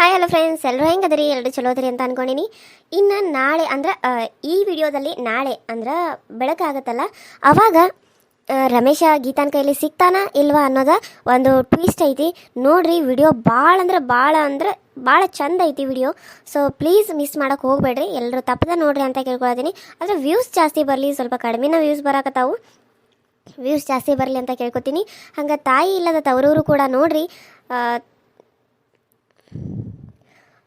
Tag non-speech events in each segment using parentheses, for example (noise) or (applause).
Hi hello friends ಎಲ್ಲರೂ ಹೆಂಗದ್ರಿ? ಎಲ್ಲರೂ ಚಲೋ ಅದ್ರಿ ಅಂತ ಅನ್ಕೊಂಡಿನಿ. ಇನ್ನು ನಾಳೆ ಅಂದ್ರೆ ಈ ವಿಡಿಯೋದಲ್ಲಿ ನಾಳೆ ಅಂದ್ರೆ ಬೆಳಕಾಗತ್ತಲ್ಲ ಅವಾಗ ರಮೇಶ ಗೀತಾನ್ ಕೈಲಿ ಸಿಗ್ತಾನ ಇಲ್ವಾ ಅನ್ನೋದ ಒಂದು ಟ್ವಿಸ್ಟ್ ಐತಿ. ನೋಡ್ರಿ, ವಿಡಿಯೋ ಭಾಳ ಅಂದ್ರೆ ಭಾಳ ಅಂದ್ರೆ ಭಾಳ ಚಂದ ಐತಿ ವಿಡಿಯೋ. ಸೊ ಪ್ಲೀಸ್ ಮಿಸ್ ಮಾಡೋಕೆ ಹೋಗಬೇಡ್ರಿ. ಎಲ್ಲರೂ ತಪ್ಪದ ನೋಡ್ರಿ ಅಂತ ಕೇಳ್ಕೊಳ್ತೀನಿ ಆದರೆ ವ್ಯೂಸ್ ಜಾಸ್ತಿ ಬರಲಿ, ಸ್ವಲ್ಪ ಕಡಿಮೆನ ವ್ಯೂಸ್ ಬರಾಕತ್ತಾವು. ವ್ಯೂಸ್ ಜಾಸ್ತಿ ಬರಲಿ ಅಂತ ಕೇಳ್ಕೊತೀನಿ. ಹಂಗೆ ತಾಯಿ ಇಲ್ಲದ ತವರೂರು ಕೂಡ ನೋಡ್ರಿ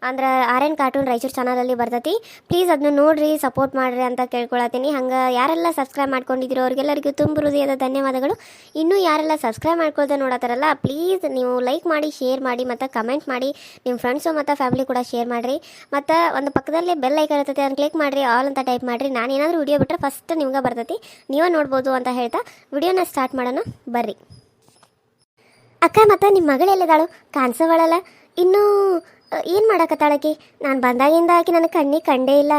ಅಂದ್ರೆ ಆರ್ ಎನ್ ಕಾರ್ಟೂನ್ ರಾಯಚೂರು ಚಾನಲಲ್ಲಿ ಬರ್ತೈತಿ. ಪ್ಲೀಸ್ ಅದನ್ನ ನೋಡ್ರಿ ಸಪೋರ್ಟ್ ಮಾಡ್ರಿ ಅಂತ ಕೇಳ್ಕೊಳತ್ತೀನಿ. ಹಂಗೆ ಯಾರೆಲ್ಲ ಸಬ್ಸ್ಕ್ರೈಬ್ ಮಾಡ್ಕೊಂಡಿದ್ದೀರೋ ಅವ್ರಿಗೆಲ್ಲರಿಗೂ ತುಂಬ ಹೃದಯದ ಧನ್ಯವಾದಗಳು. ಇನ್ನೂ ಯಾರೆಲ್ಲ ಸಬ್ಸ್ಕ್ರೈಬ್ ಮಾಡ್ಕೊಳ್ದೆ ನೋಡತ್ತಾರಲ್ಲ ಪ್ಲೀಸ್ ನೀವು ಲೈಕ್ ಮಾಡಿ ಶೇರ್ ಮಾಡಿ, ಮತ್ತು ಕಮೆಂಟ್ ಮಾಡಿ ನಿಮ್ಮ ಫ್ರೆಂಡ್ಸು ಮತ್ತು ಫ್ಯಾಮಿಲಿ ಕೂಡ ಶೇರ್ ಮಾಡಿರಿ. ಮತ್ತು ಒಂದು ಪಕ್ಕದಲ್ಲೇ ಬೆಲ್ ಐಕನ್ ಇರ್ತೈತೆ ಅದನ್ನ ಕ್ಲಿಕ್ ಮಾಡಿರಿ ಆಲ್ ಅಂತ ಟೈಪ್ ಮಾಡಿರಿ. ನಾನು ಏನಾದರೂ ವಿಡಿಯೋ ಬಿಟ್ಟರೆ ಫಸ್ಟ್ ನಿಮ್ಗೆ ಬರ್ತೈತಿ. ನೀವೇ ನೋಡ್ಬೋದು ಅಂತ ಹೇಳ್ತಾ ವಿಡಿಯೋನ ಸ್ಟಾರ್ಟ್ ಮಾಡೋಣ, ಬರ್ರಿ. ಅಕ್ಕ ಮತ್ತು ನಿಮ್ಮ ಮಗಳೆಲ್ಲಿದ್ದಾಳು ಕಾಣಿಸೋವಳಲ್ಲ ಇನ್ನೂ ಏನು ಮಾಡಕತ್ತಾಳಕಿ? ನಾನು ಬಂದಾಗಿಂದ ಆಕಿ ನನ್ನ ಕಣ್ಣಿಗೆ ಕಂಡೇ ಇಲ್ಲ.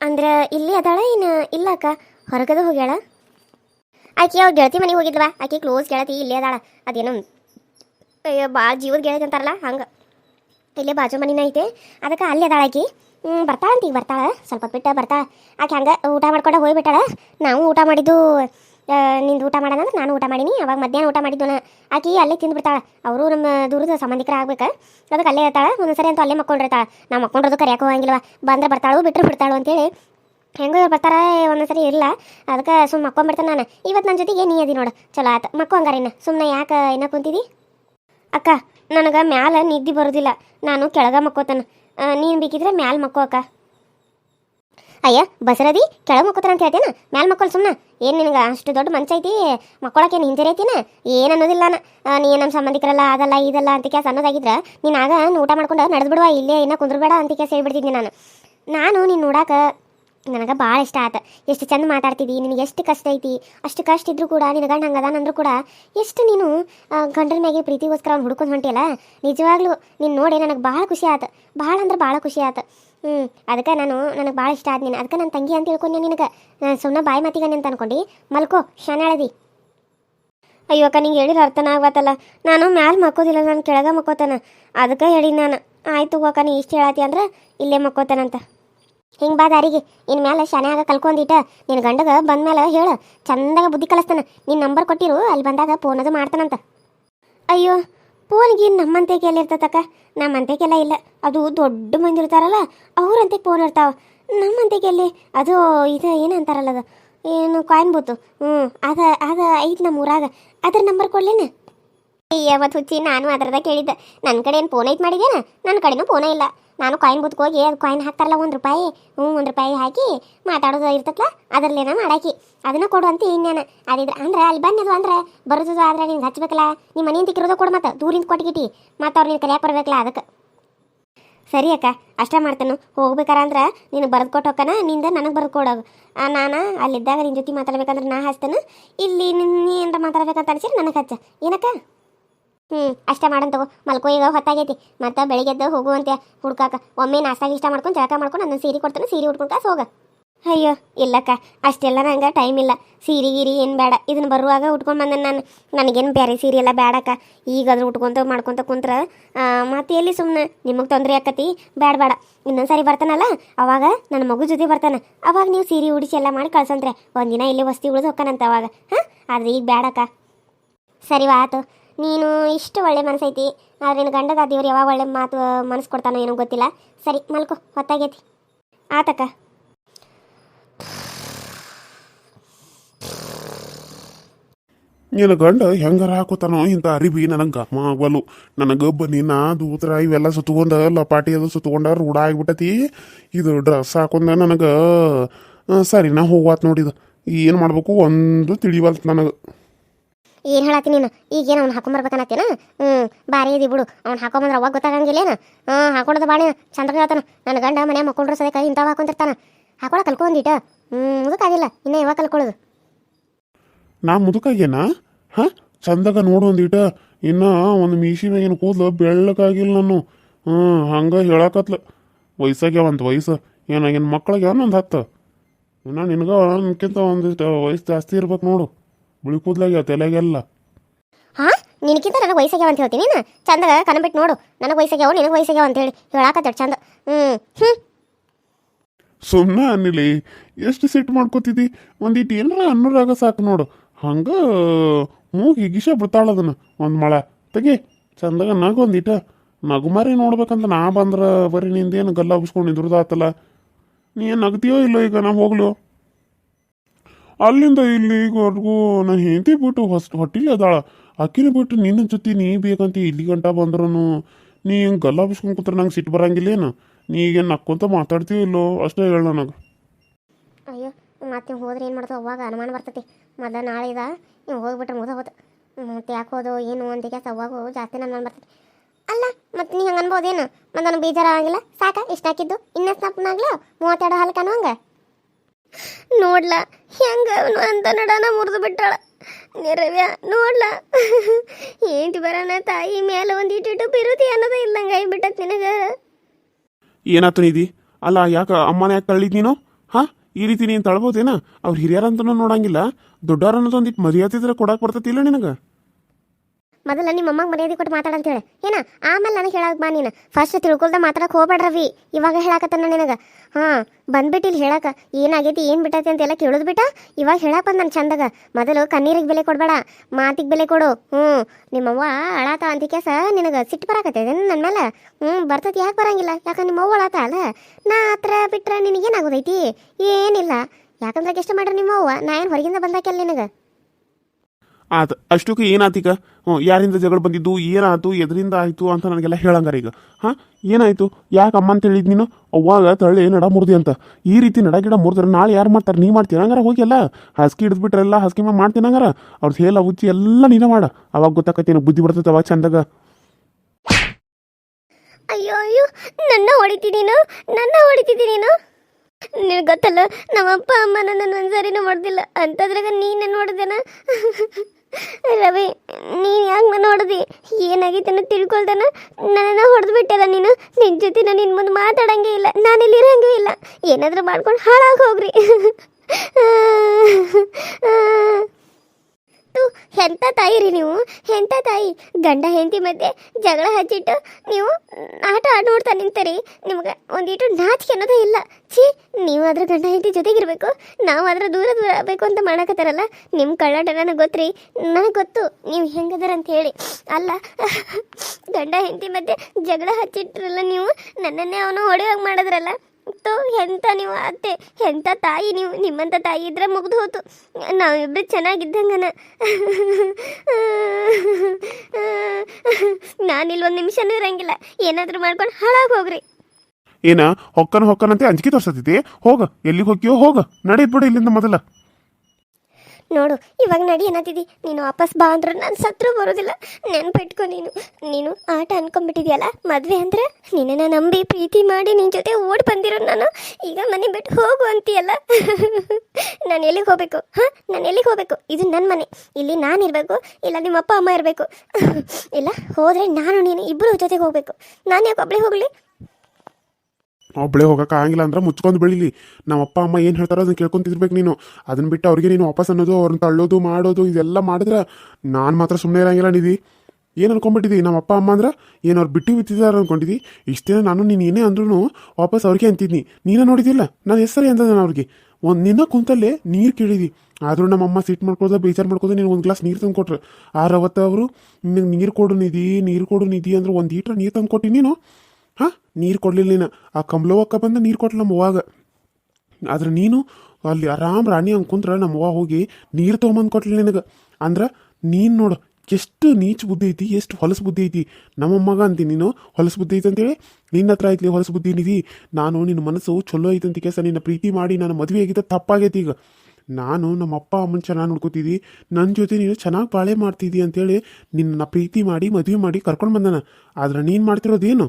ಅಂದ್ರೆ ಇಲ್ಲಿ ಅದಾಳ ಏನು? ಇಲ್ಲ ಅಕ್ಕ. ಹೊರಗದ ಹೋಗ್ಯಾಳ? ಆಕಿ ಅವ್ರ ಗೆಳತಿ ಮನೆಗೆ ಹೋಗಿದ್ವಾ ಆಕಿ ಕ್ಲೋಸ್ ಗೆಳತಿ ಇಲ್ಲೇ ಅದಾಳ. ಅದೇನು ಅಯ್ಯೋ ಭಾಳ ಜೀವದ ಗೆಳತಿ ಅಂತಾರಲ್ಲ, ಹಂಗೆ. ಇಲ್ಲೇ ಬಾಜು ಮನಿನ ಐತೆ. ಅದಕ್ಕೆ ಅಲ್ಲಿ ಅದಾಳ ಆಕಿ. ಹ್ಞೂ ಬರ್ತಾಳಂತ ಈಗ ಬರ್ತಾಳ. ಸ್ವಲ್ಪ ಬಿಟ್ಟ ಬರ್ತಾಳ. ಆಕೆ ಹಂಗೆ ಊಟ ಮಾಡ್ಕೊಂಡು ಹೋಗಿಬಿಟ್ಟಾಳ. ನಾವು ಊಟ ಮಾಡಿದ್ದು ನಿಂದು ಊಟ ಮಾಡೋಣ ಅಂದ್ರೆ ನಾನು ಊಟ ಮಾಡೀನಿ, ಅವಾಗ ಮಧ್ಯಾಹ್ನ ಊಟ ಮಾಡಿದ್ದೋಣ ಆಕಿ ಅಲ್ಲೇ ತಿಂದ್ಬಿಡ್ತಾಳ ಅವರು ನಮ್ಮ ದೂರದ ಸಂಬಂಧಿಕರ ಆಗ್ಬೇಕು. ಅದಕ್ಕೆ ಅಲ್ಲೇ ಇರ್ತಾಳೆ, ಒಂದೊಂದ್ಸರಿ ಅಂತೂ ಅಲ್ಲೇ ಮಕ್ಕೊಂಡಿರ್ತಾಳೆ. ನಾವು ಮಕ್ಕೊಂಡ್ರದ್ದು ಕರೆಯಕ್ಕೆ ಹೋಗಂಗಿಲ್ವ, ಬಂದ್ರೆ ಬರ್ತಾಳು ಬಿಟ್ಟರು ಬಿಡ್ತಾಳು ಅಂತೇಳಿ ಹೆಂಗೋ ಬರ್ತಾರೆ, ಒಂದೊಂದ್ಸರಿ ಇಲ್ಲ ಅದಕ್ಕೆ ಸುಮ್ಮನೆ ಮಕ್ಕೊಂಬಿಡ್ತಾನೆ ನಾನು. ಇವತ್ತು ನನ್ನ ಜೊತೆಗೆ ನೀ ಅದಿ ನೋಡು. ಚಲೋ ಆಯ್ತು ಮಕ್ಕೋ ಹಂಗಾರ ಇನ್ನ. ಸುಮ್ಮನೆ ಯಾಕೆ ಇನ್ನ ಕುಂತಿದಿ? ಅಕ್ಕ, ನನಗೆ ಮ್ಯಾಲ ನಿದ್ದೆ ಬರೋದಿಲ್ಲ. ನಾನು ಕೆಳಗೆ ಮಕ್ಕೋತಾನೆ. ನೀನು ಬೇಕಿದ್ರೆ ಮ್ಯಾಲ ಮಕ್ಕೋ ಅಕ್ಕ. ಅಯ್ಯ, ಬಸರದಿ, ಕೆಳಗೆ ಮಕ್ಕೋತಾರ ಅಂತ ಹೇಳ್ತೇನ? ಮ್ಯಾಲ ಮಕ್ಕಳು ಸುಮ್ಮನೆ ಏನು ನಿನಗೆ ಅಷ್ಟು ದೊಡ್ಡ ಮಂಚ ಐತಿ? ಮಕ್ಕೊಳಕ್ಕೆ ಏನು ಹಿಂಜರಿತೀನ ಏನು ಅನ್ನೋದಿಲ್ಲ ನಾ. ನಮ್ಮ ಸಂಬಂಧಿಕರಲ್ಲ ಅದಲ್ಲ, ಇದಲ್ಲ ಅಂತ ಕ್ಯಾಸ ಅನ್ನೋದಾಗಿದ್ರೆ ನೀನು ಆಗ ಊಟ ಮಾಡ್ಕೊಂಡು ನಡೆದು ಬಿಡುವ ಇಲ್ಲೇ ಇನ್ನ ಕುಂದ್ರಬೇಡ ಅಂತ ಕ್ಯಾಸ ಹೇಳ್ಬಿಡ್ತಿದ್ದೆ ನಾನು. ನಾನು ನೀನು ನೋಡಾಕ ನನಗೆ ಭಾಳ ಇಷ್ಟ ಆತ. ಎಷ್ಟು ಚಂದ ಮಾತಾಡ್ತಿದ್ದಿ ನಿನಗೆ ಎಷ್ಟು ಕಷ್ಟ ಐತಿ? ಅಷ್ಟು ಕಷ್ಟ ಇದ್ರೂ ಕೂಡ ನಿನ್ನ ಗಂಡ ಹಂಗೆ ಕೂಡ ಎಷ್ಟು ನೀನು ಗಂಡನ ಮ್ಯಾಗೆ ಪ್ರೀತಿಗೋಸ್ಕರ ಅವ್ನು ಹುಡ್ಕೊಂಡು ಹೊಂಟಿಯಲ್ಲ? ನಿಜವಾಗ್ಲೂ ನೀನು ನೋಡಿ ನನಗೆ ಭಾಳ ಖುಷಿ ಆತ. ಭಾಳ ಅಂದ್ರೆ ಭಾಳ ಖುಷಿ ಆತು. ಹ್ಞೂ ಅದಕ್ಕೆ ನಾನು ನನಗೆ ಭಾಳ ಇಷ್ಟ ಆದ ನೀನು. ಅದಕ್ಕೆ ನನ್ನ ತಂಗಿ ಅಂತ ತಿಳ್ಕೊಂಡೆ ನಿನಗೆ. ನಾನು ಸುಮ್ಮನೆ ಬಾಯಿ ಮಾತಿಗನೆ ಅಂತ ಅನ್ಕೊಂಡು. ಮಲ್ಕೋ ಶಾಣಾಳದಿ ಅಯ್ಯೋ ಅಕ್ಕ, ನಿಂಗೆ ಹೇಳಿದ್ರೆ ಅರ್ಥನ ಆಗ್ಬತ್ತಲ್ಲ ನಾನು ಮ್ಯಾಲೆ ಮಕ್ಕೋದಿಲ್ಲ ನಾನು ಕೆಳಗೆ ಮಕ್ಕೋತಾನ ಅದಕ್ಕೆ ಹೇಳಿ ನಾನು. ಆಯ್ತು ಅಕ್ಕ, ನೀ ಇಷ್ಟು ಹೇಳತಿ ಅಂದ್ರೆ ಇಲ್ಲೇ ಮಕ್ಕೋತಾನಂತ ಹಿಂಗೆ ಬಾ ದಾರಿಗೆ. ಇನ್ನು ಮ್ಯಾಲೆ ಶಾನ್ಯಾಗ ಕಲ್ಕೊಂಡಿಟ್ಟ ನಿನ್ನ ಗಂಡಗ ಬಂದ ಮೇಲೆ ಹೇಳು. ಚಂದಾಗ ಬುದ್ಧಿ ಕಲಿಸ್ತಾನ. ನಿನ್ನ ನಂಬರ್ ಕೊಟ್ಟಿರು, ಅಲ್ಲಿ ಬಂದಾಗ ಫೋನ್ ಅದು ಮಾಡ್ತಾನಂತ. ಅಯ್ಯೋ ಫೋನ್ಗೆ ನಮ್ಮಂತೆಗೆ ಎಲ್ಲ ಇರ್ತತಕ್ಕ? ನಮ್ಮಂತೆಗೆಲ್ಲ ಇಲ್ಲ. ಅದು ದೊಡ್ಡ ಮಂದಿ ಇರ್ತಾರಲ್ಲ, ಅವ್ರಂತೆ ಫೋನ್ ಇರ್ತಾವ. ನಮ್ಮಂತೆಗೆ ಎಲ್ಲಿ ಅದು ಇದು ಅಂತಾರಲ್ಲ ಅದು? ಏನು ಕಾಯಿನ್ ಬೂತು ಹ್ಞೂ ಅದ ಅದ ಐತೆ ನಮ್ಮ ಊರಾಗ ಅದ್ರ ನಂಬರ್ ಕೊಡ್ಲೇನ? ಯಾವತ್ತು ಹುಚ್ಚಿ, ನಾನು ಅದರದ ಕೇಳಿದ್ದೆ. ನನ್ನ ಕಡೆ ಏನು ಫೋನ್ ಐತೆ ಮಾಡಿದೇನ ನನ್ನ ಕಡೆನೂ ಫೋನೇ ಇಲ್ಲ. ನಾನು ಕಾಯಿನ್ ಬುತ್ಕೋಗಿ ಹೋಗಿ ಅದು ಕಾಯಿನ್ ಹಾಕ್ತಾರಲ್ಲ ಒಂದು ರೂಪಾಯಿ, ಹ್ಞೂ ಒಂದು ರೂಪಾಯಿ ಹಾಕಿ ಮಾತಾಡೋದು ಇರ್ತತ್ಲ, ಅದರಲ್ಲೇನ ಮಾಡಾಕಿ. ಅದನ್ನ ಕೊಡು ಅಂತ ಇನ್ನೇನ ಅದಿದ್ರೆ ಅಂದ್ರೆ ಅಲ್ಲಿ ಬಂದದು ಅಂದ್ರೆ, ಬರೋದು ಆದ್ರೆ ನಿನ್ಗೆ ಹಚ್ಬೇಕಲ್ಲ ನಿಮ್ಮ ಮನೆಯಿಂದ ಕಿರೋದು ಕೊಡು ಮತ್ತೆ, ದೂರಿಂದ ಕೊಟ್ಟಿಗಿಟಿ. ಮತ್ತೆ ಅವ್ರು ನೀನು ಕರಿಯಾಕೆ ಬರ್ಬೇಕಲ್ಲ ಅದಕ್ಕೆ. ಸರಿ ಅಕ್ಕ, ಅಷ್ಟೇ ಮಾಡ್ತೇನೆ. ಹೋಗ್ಬೇಕಾರ ಅಂದ್ರೆ ನೀನು ಬರೆದು ಕೊಟ್ಟು ಹೋಗ್ಕನ ನಿಂದ ನನಗೆ ಬರೆದು ಕೊಡೋದು ನಾನು ಅಲ್ಲಿದ್ದಾಗ ನಿನ್ನ ಜೊತೆ ಮಾತಾಡ್ಬೇಕಂದ್ರೆ ನಾ ಹಚ್ತೇನೆ. ಇಲ್ಲಿ ನಿನ್ನ ಏನಾರ ಮಾತಾಡ್ಬೇಕಂತ ಅನ್ಸಿ ನನಗೆ ಹಚ್ಚ. ಏನಕ್ಕ? ಹ್ಞೂ ಅಷ್ಟೇ ಮಾಡೋಣ ತಗೋ. ಮಲ್ಕೋ ಈಗ ಹೊತ್ತಾಗೈತಿ. ಮತ್ತೆ ಬೆಳಿಗ್ಗೆದ್ದು ಹೋಗುವಂತೆ ಹುಡ್ಕಾಕ. ಒಮ್ಮೆ ನಾಷ್ಟಾಗ ಇಷ್ಟ ಮಾಡ್ಕೊಂಡು ಜಳಕ ಮಾಡ್ಕೊಂಡು ನನ್ನ ಸೀರೆ ಕೊಡ್ತಾನೆ, ಸೀರೆ ಉಟ್ಕೊಂಡು ಕಾಸು ಹೋಗ. ಅಯ್ಯೋ, ಇಲ್ಲಕ್ಕ, ಅಷ್ಟೆಲ್ಲ ನಂಗೆ ಟೈಮ್ ಇಲ್ಲ. ಸೀರೆ ಗೀರಿ ಏನು ಬೇಡ. ಇದನ್ನು ಬರುವಾಗ ಉಟ್ಕೊಂಡು ಬಂದೆ ನಾನು. ನನಗೇನು ಬೇರೆ ಸೀರೆ ಎಲ್ಲ ಬೇಡಕ್ಕ ಈಗ ಅದ್ರ ಉಟ್ಕೊಂತ ಮಾಡ್ಕೊತ ಕುಂತ್ರ ಮತ್ತೆ ಎಲ್ಲಿ ಸುಮ್ಮನೆ ನಿಮಗೆ ತೊಂದರೆ ಆಕತಿ? ಬೇಡ ಬೇಡ ಇನ್ನೊಂದು ಸಾರಿ ಬರ್ತಾನಲ್ಲ? ಅವಾಗ ನನ್ನ ಮಗು ಜೊತೆ ಬರ್ತಾನೆ. ಅವಾಗ ನೀವು ಸೀರೆ ಉಡಿಸಿ ಎಲ್ಲ ಮಾಡಿ ಕಳ್ಸಂತ್ರೆ. ಒಂದಿನ ಇಲ್ಲಿ ವಸ್ತಿ ಉಳಿದು ಹೋಗ್ತಾನಂತ ಅವಾಗ. ಹಾಂ? ಆದರೆ ಈಗ ಬೇಡಕ್ಕ ಸರಿ ಆತು. ನೀನು ಇಷ್ಟು ಒಳ್ಳೆ ಮನಸ್ಸೈತಿ, ಆದರೆ ನಿನ್ನ ಗಂಡದ ಯಾವಾಗ ಒಳ್ಳೆ ಮಾತು, ಮನಸ್ಸು ಕೊಡ್ತಾನೋ ಏನೋ ಗೊತ್ತಿಲ್ಲ. ಸರಿ, ಮಲ್ಕೋ, ಹೊತ್ತಾಗೈತಿ. ಆತಕ್ಕ. ನಿನ್ನ ಗಂಡ ಹೆಂಗಾರ ಹಾಕೋತಾನೋ ಇಂಥ ಅರಿಬಿ ನನಗೆ ಗಮ ಆಗವಲ್ಲು ನನಗೆ ಬನ್ನಿನ ದೂತ್ರ ಇವೆಲ್ಲ ಸುತ್ಕೊಂಡ ಲಪಾಟಿ ಅದು ಸುತ್ಕೊಂಡ ರೂಢ ಆಗಿಬಿಟ್ಟತಿ. ಇದು ಡ್ರೆಸ್ ಹಾಕೊಂಡ ನನಗೆ ಸರಿ, ನಾ ಹೋಗ್ವಾತ್ ನೋಡಿದ. ಏನು ಮಾಡಬೇಕು, ಒಂದು ತಿಳಿವಲ್ತು ನನಗೆ. ಏನು ಹೇಳತ್ತಿ ನೀನು? ಈಗೇನು ಅವ್ನು ಹಾಕೊಂಬರ್ಬೇಕನ್ನತ್ತೇನ? ಹ್ಞೂ ಬಾರಿ ಇದಿ ಬಿಡು. ಅವ್ನು ಹಾಕೊಂಬಂದ್ರೆ ಅವಾಗ ಗೊತ್ತಾಗಂಗಿಲ್ಲೇನು? ಹಾಂ ಹಾಕೊಂಡದ ಬಾಳೆ. ಚಂದ್ರ ಹೇಳ್ತಾನ. ನನ್ನ ಗಂಡ ಮನೆ ಮಕ್ಕೊಂಡ್ರೆ ಸದಕ್ಕೆ ಇಂಥವು ಹಾಕೊಂಡಿರ್ತಾನ ಹಾಕೊಳ ಕಲ್ಕೊಂದಿಟ. ಹ್ಞೂ ಮುದುಕಾಗಿಲ್ಲ. ಇನ್ನೂ ಯಾವಾಗ ಕಲ್ಕೊಳ್ಳೋದು ನಾ ಮುದುಕಾಗೇನ ಹಾಂ? ಚಂದಾಗ ನೋಡು ಒಂದೀಟ. ಇನ್ನ ಒಂದು ಮೀಸಿ ಮ್ಯಾಗಿನ ಕೂದಲು ಬೆಳ್ಳಕ್ಕಾಗಿಲ್ಲ ನಾನು. ಹ್ಞೂ ಹಂಗೆ ಹೇಳಕತ್ಲ. ವಯಸ್ಸಾಗ್ಯಾವಂತ ವಯಸ್ಸು. ಏನಾಗಿನ ಮಕ್ಳಿಗೆ ಒಂದು ಹತ್ತು. ಇನ್ನ ನಿನಗ ನನ್ಕಿಂತ ಒಂದಿಷ್ಟು ವಯಸ್ಸು ಜಾಸ್ತಿ ಇರ್ಬೇಕು ನೋಡು. ಬಿಳಿ ಕೂದ್ಲಾಗ್ಯಾವ ತಲೆಗೆಲ್ಲ. ಹಾ? ನಿನಕ್ಕಿಂತ ನನಗೆ ವಯಸ್ಸಾಗ್ಯಾವ ಅಂತ ಹೇಳ್ತೀನಿ ನೀನು? ಚಂದಾಗ ಕನಬಿಟ್ಟು ನೋಡು. ನನಗೆ ವಯಸ್ಸಾಗ್ಯಾವ ನಿನಗೆ ವಯಸ್ಸಾಗ್ಯಾವ ಅಂತ ಹೇಳಿ ಹೇಳಾಕತ್ತ ಚಂದ. ಹ್ಞೂ ಹ್ಞೂ ಸುಮ್ಮನೆ ಅನ್ನಿಲಿ ಎಷ್ಟು ಸಿಟ್ಟು ಮಾಡ್ಕೋತಿದ್ದಿ ಒಂದಿಟ್ಟು ಏನಾರ ಅನ್ನೋರಾಗ ಸಾಕು ನೋಡು. ಹಂಗೆ ಮೂಗಿ ಗಿಶ ಬಿಡ್ತಾಳದನ್ನ ಒಂದು ಮಳೆ. ತೆಗಿ ಚಂದಾಗ ನಗು ಒಂದಿಟ ನಗು ಮಾರಿ ನೋಡ್ಬೇಕಂತ ನಾ ಬಂದ್ರ ಬರೀ ನಿಂದೇನು ಗಲ್ಲ ಉಬ್ಸ್ಕೊಂಡು ನಿಂದ್ರದಾತಲ್ಲ. ನೀ ಏನು ನಗ್ತೀಯೋ ಇಲ್ಲೋ ಈಗ ನಾವು ಹೋಗ್ಲು? ಅಲ್ಲಿಂದ ಇಲ್ಲಿವರೆಗೂ ನಾ ಹೆಂಡತಿ ಬಿಟ್ಟು ಹೊಸ, ಹೊಟ್ಟಿಲಿ ಅದಾಳ. ಅಕ್ಕಿನ ಬಿಟ್ಟು ನಿನ್ನ ಜೊತೆ ನೀ ಬೇಕಂತ ಇಲ್ಲಿ ಗಂಟ ಬಂದ್ರೂ ನೀ ಹಿಂಗೆ ಗಲ್ಲ ಬಿಸ್ಕೊಂಡು ಕೂತ್ರೆ ನಂಗೆ ಸಿಟ್ಟು ಬರಂಗಿಲ್ಲೇನು? ನೀ ಈಗ ನಕ್ಕೊಂತ ಮಾತಾಡ್ತೀವಿ ಇಲ್ಲೋ ಅಷ್ಟೇ ಹೇಳ ನನಗೆ. ಅಯ್ಯೋ, ಮತ್ತೆ ಹೋದ್ರೆ ಏನು ಮಾಡ್ತಾವ? ಅವಾಗ ಅನುಮಾನ ಬರ್ತೈತಿ. ಮೊದಲ ನಾಳೆ ಇದ, ನೀವು ಹೋಗ್ಬಿಟ್ರೆ ಮುದ ಹೋದ ಮತ್ತೆ ಯಾಕೆ ಹೋದು, ಏನು ಅಂತ ಕೆಸ ಅವಾಗ ಜಾಸ್ತಿ ಅನುಮಾನ ಬರ್ತೈತಿ. ಅಲ್ಲ ಮತ್ತೆ ನೀ ಹಂಗೆ ಅನ್ಬೋದೇನು? ಮತ್ತೆ ನನಗೆ ಬೇಜಾರಾಗಿಲ್ಲ ಸಾಕ, ಇಷ್ಟ ಹಾಕಿದ್ದು. ಇನ್ನೂ ಸ್ನಪ್ಪನಾಗ್ಲ ಮೂವತ್ತೆರಡು ಹಾಲು ಕಾಣುವಂಗ? ನೋಡ್ಲ, ಹೆಂಗ ಅಂತ ನಡನ ಮುರಿದು ಬಿಟ್ಟಾಳ. ನಿರವ್ಯ, ನೋಡ್ಲ. ಏಂಟಿ ತಾಯಿ ಮೇಲೆ ಒಂದು ಇಟ್ಟಿಟ್ಟು ಬಿರುತಿ ಅನ್ನೋದ ಇಲ್ಲಂಗ ಬಿಟ್ಟತ್ ನಿನಗ. ಏನಾತು ನಿಧಿ? ಅಲ್ಲ, ಯಾಕ ಅಮ್ಮನ ಯಾಕೆ ತಳ್ಳಿದ್ ನೀನು? ಹಾ, ಈ ರೀತಿ ನೀನು ತಳ್ಬೋದೇನ? ಅವ್ರು ಹಿರಿಯರಂತನೂ ನೋಡಂಗಿಲ್ಲ. ದೊಡ್ಡವ್ರ ಒಂದಿಟ್ಟು ಮರ್ಯಾದಿದ್ರೆ ಕೊಡಕ್ಕೆ ಬರ್ತತಿಲ್ಲ ನಿನಗೆ. ಮೊದಲ ನಿಮ್ಮ ಅಮ್ಮಗೆ ಮರ್ಯಾದೆ ಕೊಟ್ಟು ಮಾತಾಡಂತ ಹೇಳಿ. ಏನ? ಆಮೇಲೆ ನನಗೆ ಹೇಳಕ್ ಬಾ ನೀನು. ಫಸ್ಟ್ ತಿಳ್ಕೊಳ್ದ ಮಾತಾಡಕ್ಕೆ ಹೋಗ್ಬೇಡ್ರವಿ. ಇವಾಗ ಹೇಳಾಕತ್ತಾನ ನಿನಗೆ. ಹಾಂ, ಬಂದ್ಬಿಟ್ಟು ಇಲ್ಲಿ ಹೇಳಕ್ಕೆ ಏನಾಗೈತಿ, ಏನು ಬಿಟ್ಟೈತಿ ಅಂತೆಲ್ಲ ಕೇಳೋದು ಬಿಟ್ಟ ಇವಾಗ ಹೇಳಕ್ ಬಂದು ನನ್ನ ಚಂದಗ. ಮೊದಲು ಕಣ್ಣೀರಿಗೆ ಬೆಲೆ ಕೊಡಬೇಡ. ಮಾತಿಗೆ ಬೆಲೆ ಕೊಡು. ಹ್ಞೂ ನಿಮ್ಮವ್ವ ಅಳಾತ ಅಂತ ಕೇಸ ನಿನಗೆ ಸಿಟ್ಟು ಬರಾಕತ್ತೈತೆ ನನ್ನ ಮೇಲೆ? ಹ್ಞೂ ಬರ್ತೈತಿ, ಯಾಕೆ ಬರಂಗಿಲ್ಲ? ಯಾಕಂದ್ರೆ ನಿಮ್ಮವ್ವ ಅಳಾತ ಅಲ್ಲ. ನಾ ಹತ್ರ ಬಿಟ್ರೆ ನಿನಗೇನಾಗೋದೈತಿ? ಏನಿಲ್ಲ. ಯಾಕಂದ್ರೆ ಇಷ್ಟ ಮಾಡ್ರಿ ನಿಮ್ಮವ್ವ ನಾ ಏನು ಹೊರಗಿಂದ ಬಂದಾಕೆಲ್ಲ ನಿನಗೆ? ಆತ ಅಷ್ಟಕ್ಕೆ ಏನಾತೀಗ ಹ್ಞೂ ಯಾರಿಂದ ಜಗಳ ಬಂದಿದ್ದು ಏನಾಯ್ತು ಎದರಿಂದ ಆಯಿತು ಅಂತ ನನಗೆಲ್ಲ ಹೇಳಂಗಾರ ಈಗ. ಹಾಂ, ಏನಾಯಿತು? ಯಾಕೆ ಅಮ್ಮ ಅಂತ ಹೇಳಿದ್ ನೀನು? ಅವಾಗ ತಳ್ಳಿ ನಡ ಮುರಿದಿ ಅಂತ. ಈ ರೀತಿ ನಡ ಗಿಡ ಮುರಿದ್ರೆ ನಾಳೆ ಯಾರು ಮಾಡ್ತಾರೆ? ನೀ ಮಾಡ್ತೀನಿ ಹಂಗಾರ? ಹೋಗಿ ಎಲ್ಲ. ಹಸ್ಕಿ ಹಿಡಿದ್ಬಿಟ್ರೆಲ್ಲ ಹಸ್ಕಿ ಮೇಲೆ ಮಾಡ್ತೀನಿ ಹಂಗಾರ? ಅವ್ರದ್ದು ಹೇಳ ಉಚ್ಚಿ ಎಲ್ಲ ನೀನೇ ಮಾಡ. ಅವಾಗ ಗೊತ್ತಾಕತ್ತೇನು ಬುದ್ಧಿ ಬರ್ತೈತೆ ಅವಾಗ ಚಂದಾಗ. ಅಯ್ಯೋ ಅಯ್ಯೋ, ನನ್ನ ಹೊಡಿತೀನಿ ನೀನು? ನನ್ನ ಹೊಡಿತಿದ್ದಿ ನೀನು? ನಿನಗೆ ಗೊತ್ತಲ್ಲ, ನಮ್ಮಪ್ಪ ಅಮ್ಮ ನನ್ನ ಒಂದ್ಸರಿನೂ ಹೊಡೆದಿಲ್ಲ. ಅಂತದ್ರಾಗ ನೀನು ನೋಡ್ದೇನ (laughs) ರವಿ, ನೀನು ಯಾಕೆ ನಾನು ಹೊಡೆದಿ? ಏನಾಗಿತ್ತು ಅನ್ನೋ ತಿಳ್ಕೊಳ್ತಾನ ನನ್ನನ್ನು ಹೊಡೆದು ಬಿಟ್ಟಲ್ಲ ನೀನು? ನಿನ್ನ ಜೊತೆ ನಾನು ನಿನ್ನ ಮುಂದೆ ಮಾತಾಡಂಗೆ ಇಲ್ಲ. ನಾನು ಇಲ್ಲಿ ಇರಂಗೂ ಇಲ್ಲ. ಏನಾದರೂ ಮಾಡ್ಕೊಂಡು ಹಾಳಾಗಿ ಹೋಗ್ರಿ. ಎಂಥ ತಾಯಿ ರೀ ನೀವು? ಎಂಥ ತಾಯಿ? ಗಂಡ ಹೆಂಡತಿ ಮಧ್ಯೆ ಜಗಳ ಹಚ್ಚಿಟ್ಟು ನೀವು ಆಟ ಆಡ್ ನೋಡ್ತಾ ನಿಂತರಿ. ನಿಮ್ಗೆ ಒಂದಿಟ್ಟು ನಾಚಿಕೆ ಅನ್ನೋದೇ ಇಲ್ಲ. ಛೀ, ನೀವು ಅದ್ರ ಗಂಡ ಹೆಂಡತಿ ಜೊತೆಗಿರ್ಬೇಕು. ಅದ್ರ ದೂರ ದೂರ ಆಗಬೇಕು ಅಂತ ಮಾಡಕತ್ತಾರಲ್ಲ. ನಿಮ್ಮ ಕಳ್ಳಾಟ ನನಗೆ ಗೊತ್ತ್ರಿ. ನನಗೆ ಗೊತ್ತು. ನೀವು ಹೆಂಗದರ ಅಂತ ಹೇಳಿ. ಅಲ್ಲ, ಗಂಡ ಹೆಂಡತಿ ಮಧ್ಯೆ ಜಗಳ ಹಚ್ಚಿಟ್ರಲ್ಲ ನೀವು? ನನ್ನನ್ನೇ ಅವನು ಹೊಡೆಯೋಗಿ ಮಾಡಿದ್ರಲ್ಲ. ತು ಎಂಥ ನೀವು ಅತ್ತೆ ಎಂಥ ತಾಯಿ ನೀವು ನಿಮ್ಮಂಥ ತಾಯಿ ಇದ್ರೆ ಮುಗಿದು ಹೋತು ನಾವಿಬ್ಬರು ಚೆನ್ನಾಗಿದ್ದಂಗನ. ನಾನಿಲ್ಲಿ ಒಂದು ನಿಮಿಷನೂ ಇರಂಗಿಲ್ಲ. ಏನಾದರೂ ಮಾಡ್ಕೊಂಡು ಹಾಳಾಗಿ ಹೋಗ್ರಿ. ಏನ, ಹೊಕ್ಕನ ಹೊಕ್ಕನಂತೆ ಅಂಜಿಕೆ ತೋರ್ಸತೈತಿ ಹೋಗ, ಎಲ್ಲಿಗೆ ಹೋಗ್ಯೋ ಹೋಗ. ನಡೀದ್ ಬಿಡು ಇಲ್ಲಿಂದ ಮೊದಲ. ನೋಡು, ಇವಾಗ ನಡಿ ಏನತ್ತಿದಿ ನೀನು ವಾಪಸ್ ಬಾ ಅಂದ್ರೆ ನಾನು ಸತ್ರು ಬರೋದಿಲ್ಲ. ನೆನ್ಪಿಟ್ಕೊ ನೀನು. ನೀನು ಆಟ ಅನ್ಕೊಂಡ್ಬಿಟ್ಟಿದ್ಯಲ್ಲ, ಮದುವೆ ಅಂದ್ರೆ? ನಿನ್ನನ್ನು ನಂಬಿ ಪ್ರೀತಿ ಮಾಡಿ ನಿನ್ನ ಜೊತೆ ಓಡ್ ಬಂದಿರೋ ನಾನು. ಈಗ ಮನೆ ಬಿಟ್ಟು ಹೋಗು ಅಂತೀಯಲ್ಲ? ನಾನು ಎಲ್ಲಿಗೆ ಹೋಗ್ಬೇಕು? ಹಾಂ? ನಾನು ಎಲ್ಲಿಗೆ ಹೋಗ್ಬೇಕು? ಇದು ನನ್ನ ಮನೆ. ಇಲ್ಲಿ ನಾನು ಇರಬೇಕು, ಇಲ್ಲ ನಿಮ್ಮ ಅಪ್ಪ, ಅಮ್ಮ ಇರಬೇಕು. ಇಲ್ಲ, ಹೋದರೆ ನಾನು ನೀನು ಇಬ್ಬರು ಜೊತೆಗೆ ಹೋಗಬೇಕು. ನಾನು ಯಾಕೆ ಒಬ್ಬಳೇ ಹೋಗಲಿ? ಒಬ್ಬಳೇ ಹೋಗಕ್ಕೆ ಆಗಂಗಿಲ್ಲ ಅಂದ್ರೆ ಮುಚ್ಕೊಂಡು ಬೆಳಿಲಿ. ನಮ್ಮ ಅಪ್ಪ, ಅಮ್ಮ ಏನು ಹೇಳ್ತಾರೋ ಅದನ್ನ ಕೇಳ್ಕೊಂತಿರ್ಬೇಕು ನೀನು. ಅದನ್ನ ಬಿಟ್ಟು ಅವ್ರಿಗೆ ನೀನು ವಾಪಸ್ ಅನ್ನೋದು, ಅವ್ರನ್ನ ತಳ್ಳೋದು, ಮಾಡೋದು, ಇದೆಲ್ಲ ಮಾಡಿದ್ರೆ ನಾನು ಮಾತ್ರ ಸುಮ್ಮನೆ ಇರೋಂಗಿಲ್ಲ ನಿಧಿ. ಏನು ಅನ್ಕೊಂಡ್ಬಿಟ್ಟಿದ್ದಿ ನಮ್ಮ ಅಪ್ಪ, ಅಮ್ಮ ಅಂದ್ರೆ ಏನು ಅವ್ರು ಬಿಟ್ಟು ಬಿತ್ತಿದ್ದಾರೆ ಅನ್ಕೊಂಡಿದ್ವಿ ಇಷ್ಟೇ ನಾನು ನೀನು ಏನೇ ಅಂದ್ರೂ ವಾಪಸ್ ಅವ್ರಿಗೆ ಅಂತಿದ್ನಿ. ನೀನೇ ನೋಡಿದಿಲ್ಲ? ನಾನು ಹೆಸರು ಅಂದ ನಾನು ಅವ್ರಿಗೆ. ಒಂದು ನಿನ್ನ ಕುಂತಲ್ಲೇ ನೀರು ಕೇಳಿದ್ವಿ ಆದರೂ ನಮ್ಮಮ್ಮ ಸೀಟ್ ಮಾಡ್ಕೊಳ್ದ, ಬೇಜಾರು ಮಾಡ್ಕೊಳ್ತಾ ನೀನು ಒಂದು ಗ್ಲಾಸ್ ನೀರು ತಂದು ಕೊಟ್ರು ಆರು ಅವತ್ತು ಅವರು ನೀರು ಕೊಡು ನಿಧಿ, ನೀರು ಕೊಡು ನಿಧಿ ಅಂದ್ರೆ ಒಂದು ಲೀಟ್ರ್ ನೀರು ತಂದು ಕೊಟ್ಟಿ ನೀನು. ನೀರು ಕೊಡಲಿಲ್ಲ ನೀನು. ಆ ಕಂಬ್ಲವಕ್ಕ ಬಂದು ನೀರು ಕೊಟ್ಲ ನಮ್ಮ ಅವ್ವಾಗ. ಆದ್ರೆ ನೀನು ಅಲ್ಲಿ ಆರಾಮ್ ರಾಣಿ ಹಂಗೆ ಕುಂತ್ರ ನಮ್ಮ ಅವ್ವ ಹೋಗಿ ನೀರು ತೊಗೊಂಬಂದು ಕೊಟ್ಲಿ ನಿನಗೆ. ಅಂದ್ರೆ ನೀನು ನೋಡು, ಎಷ್ಟು ನೀಚ್ ಬುದ್ಧಿ ಐತಿ, ಎಷ್ಟು ಹೊಲಸು ಬುದ್ಧಿ ಐತಿ. ನಮ್ಮಮ್ಮಗ ಅಂತಿ ನೀನು ಹೊಲಸು ಬುದ್ಧಿ ಐತಿ ಅಂತೇಳಿ, ನಿನ್ನ ಹತ್ರ ಐತಿ ಹೊಲಸು ಬುದ್ಧಿ ನಿಧಿ ನಾನು ನಿನ್ನ ಮನಸ್ಸು ಚಲೋ ಐತಿ ಅಂತ ನಿನ್ನ ಪ್ರೀತಿ ಮಾಡಿ ನಾನು ಮದುವೆ ಆಗಿದ್ದ ತಪ್ಪಾಗೈತಿ ಈಗ. ನಾನು ನಮ್ಮ ಅಪ್ಪ ಅಮ್ಮನ ಚೆನ್ನಾಗಿ ನೋಡ್ಕೋತಿದ್ದಿ ನನ್ನ ಜೊತೆ ನೀನು ಚೆನ್ನಾಗಿ ಬಾಳೆ ಮಾಡ್ತಿದ್ದಿ ಅಂತೇಳಿ ನಿನ್ನ ಪ್ರೀತಿ ಮಾಡಿ ಮದುವೆ ಮಾಡಿ ಕರ್ಕೊಂಡು ಬಂದಾನ. ಆದ್ರೆ ನೀನು ಮಾಡ್ತಿರೋದೇನು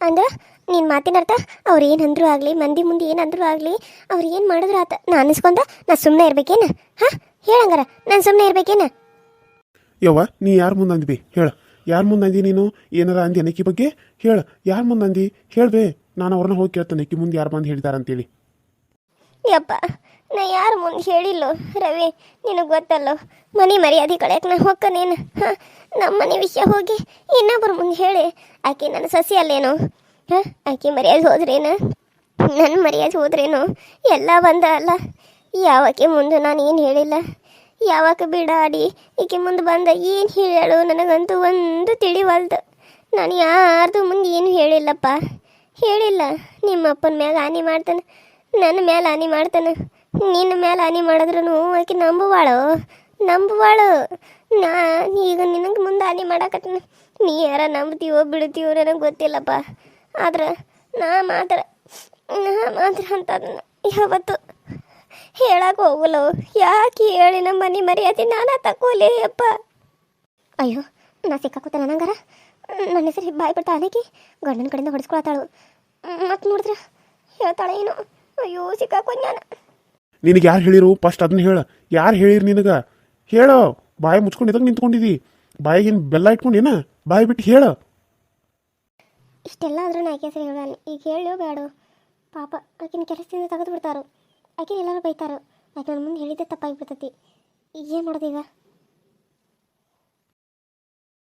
ಅಂದ್ರೆ ನಿನ್ನ ಮಾತಿನ ಅರ್ಥ ಅವ್ರು ಏನಂದ್ರು ಆಗಲಿ ಮಂದಿ ಮುಂದೆ ಏನಂದ್ರು ಆಗಲಿ ಅವ್ರು ಏನು ಮಾಡಿದ್ರು ಆತ. ನಾ ಅನಿಸ್ಕೊಂತ ನಾ ಸುಮ್ಮನೆ ಇರ್ಬೇಕೇನ? ಹಾಂ? ಹೇಳಂಗಾರ ನಾನು ಸುಮ್ಮನೆ ಇರ್ಬೇಕೇನ? ಯವ್ವ ನೀ ಯಾರ ಮುಂದೆ ಅಂದ್ಬಿ ಹೇಳ. ಯಾರ ಮುಂದೆ ಅಂದಿ ನೀನು? ಏನಾರ ಅಂದಿ ಅನಕಿ ಬಗ್ಗೆ? ಹೇಳ. ಯಾರ ಮುಂದೆ ಅಂದಿ? ಹೇಳ್ಬೇ ನಾನು ಅವ್ರನ್ನ ಹೋಗಿ ಕೇಳ್ತೇನೆ. ಅಕ್ಕಿ ಮುಂದೆ ಯಾರು ಬಂದು ಹೇಳಿದಾರಂತೇಳಿ. ಯಪ್ಪ ನಾ ಯಾರು ಮುಂದೆ ಹೇಳಿಲ್ಲೋ? ರವಿ, ನಿನಗೆ ಗೊತ್ತಲ್ಲೋ? ಮನೆ ಮರ್ಯಾದೆ ಕಳೆಯಕ್ಕೆ ನಾ ಹೊಕ್ಕನೇನು ಹಾಂ? ನಮ್ಮ ಮನೆ ವಿಷಯ ಹೋಗಿ ಇನ್ನೊಬ್ಬರು ಮುಂದೆ ಹೇಳಿ. ಆಕೆ ನನ್ನ ಸಸಿ ಅಲ್ಲೇನು? ಹಾಂ? ಆಕೆ ಮರ್ಯಾದೆ ಹೋದ್ರೇನು? ನನ್ನ ಮರ್ಯಾದೆ ಹೋದ್ರೇನು? ಎಲ್ಲ ಬಂದ ಅಲ್ಲ? ಯಾವಕ್ಕೆ ಮುಂದೆ ನಾನು ಏನು ಹೇಳಿಲ್ಲ? ಯಾವಾಗ ಬಿಡಾಡಿ? ಈಕೆ ಮುಂದೆ ಬಂದ ಏನು ಹೇಳು ನನಗಂತೂ ಒಂದು ತಿಳಿವಲ್ದು. ನಾನು ಯಾರ್ದು ಮುಂದೆ ಏನು ಹೇಳಿಲ್ಲಪ್ಪ. ಹೇಳಿಲ್ಲ. ನಿಮ್ಮ ಅಪ್ಪನ ಮ್ಯಾಗ ಹಾನಿ ಮಾಡ್ತಾನೆ. ನನ್ನ ಮೇಲೆ ಹಾನಿ ಮಾಡ್ತಾನೆ. ನಿನ್ನ ಮೇಲೆ ಹಾನಿ ಮಾಡಿದ್ರು ಆಕೆ ನಂಬುವಾಳು. ನಂಬುವಾಳು. ನಾ, ಈಗ ನಿನಗೆ ಮುಂದೆ ಹಾನಿ ಮಾಡಕತ್ತೀನಿ. ನೀ ಯಾರ ನಂಬ್ತೀವೋ ಬಿಡ್ತೀವೋ ನನಗೆ ಗೊತ್ತಿಲ್ಲಪ್ಪ. ಆದ್ರೆ ನಾ ಮಾತ್ರ ನಾ ಮಾತ್ರ ಅಂತದನ್ನ ಯಾವತ್ತು ಹೇಳಕ್ಕೆ ಹೋಗಲ್ಲ. ಯಾಕೆ ಹೇಳಿ ನಮ್ಮ ಮನೆ ಮರ್ಯಾದೆ ನಾನು ತಕೋಲಿ ಅಪ್ಪ. ಅಯ್ಯೋ, ನಾ ಸಿಕ್ಕಾಕೋತ ನನಗಾರ ನನ್ನ ಹೆಸರು ಬಾಯಿ ಬಿಡ್ತಾ ಅನೇಕಿ. ಗಂಡನ ಕಡೆಯಿಂದ ಹೊಡಿಸ್ಕೊಳತ್ತಾಳು. ಮತ್ತೆ ನೋಡಿದ್ರೆ ಹೇಳ್ತಾಳೆ ಏನು. ಅಯ್ಯೋ, ಸಿಕ್ಕಾಕೊಂಡ್ ನಾನು. ನಿನಗೆ ಯಾರು ಹೇಳಿರು? ಫಸ್ಟ್ ಅದನ್ನ ಹೇಳ. ಯಾರು ಹೇಳಿರಿ ನಿನಗೆ? ಹೇಳು. ಬಾಯಿ ಮುಚ್ಕೊಂಡು ಇದಕ್ಕೆ ನಿಂತ್ಕೊಂಡಿದಿ? ಬಾಯಿಗೇನು ಬೆಲ್ಲ ಇಟ್ಕೊಂಡೇನ ಬಾಯಿ ಬಿಟ್ಟು ಹೇಳ. ಇಷ್ಟೆಲ್ಲ ಆದ್ರೂ ನಾ ಆಕೆ ಹೆಸರು ಹೇಳಲ್ಲ ಈಗ ಹೇಳೋ ಬೇಡ. ಪಾಪ ಆಕಿನ ಕೆಲಸದಿಂದ ತೆಗೆದು ಬಿಡ್ತಾರೋ. ಆಕಿನ ಎಲ್ಲರೂ ಬೈತಾರೋ. ಆಕೆ ನನ್ನ ಮುಂದೆ ಹೇಳಿದ್ದೆ ತಪ್ಪಾಗಿಬಿಡ್ತೈತಿ ಏನು ಮಾಡೋದೀಗ